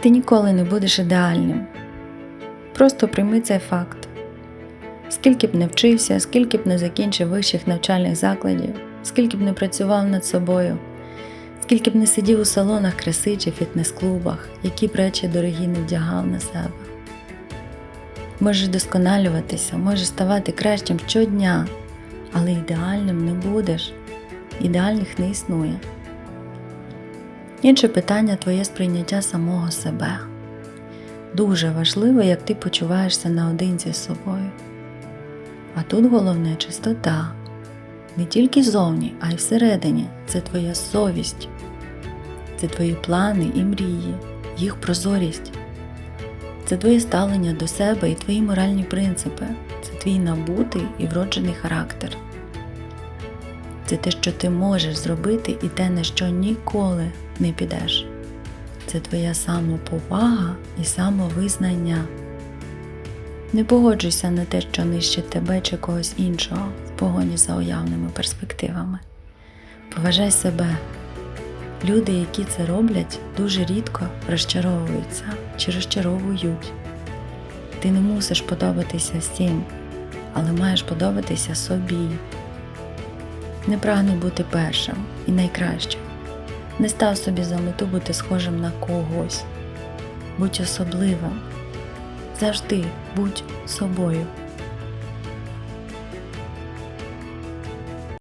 Ти ніколи не будеш ідеальним. Просто прийми цей факт. Скільки б не вчився, скільки б не закінчив вищих навчальних закладів, скільки б не працював над собою, скільки б не сидів у салонах краси чи фітнес-клубах, які б речі дорогі не вдягав на себе. Можеш досконалюватися, можеш ставати кращим щодня, але ідеальним не будеш. Ідеальних не існує. Інше питання твоє сприйняття самого себе. Дуже важливо, як ти почуваєшся наодинці з собою. А тут головне чистота. Не тільки зовні, а й всередині. Це твоя совість, це твої плани і мрії, їх прозорість. Це твоє ставлення до себе і твої моральні принципи. Це твій набутий і вроджений характер. Це те, що ти можеш зробити, і те, на що ніколи не підеш. Це твоя самоповага і самовизнання. Не погоджуйся на те, що нищить тебе чи когось іншого в погоні за уявними перспективами. Поважай себе. Люди, які це роблять, дуже рідко розчаровуються чи розчаровують. Ти не мусиш подобатися всім, але маєш подобатися собі. Не прагнув бути першим і найкращим. Не став собі за мету бути схожим на когось. Будь особливим. Завжди будь собою.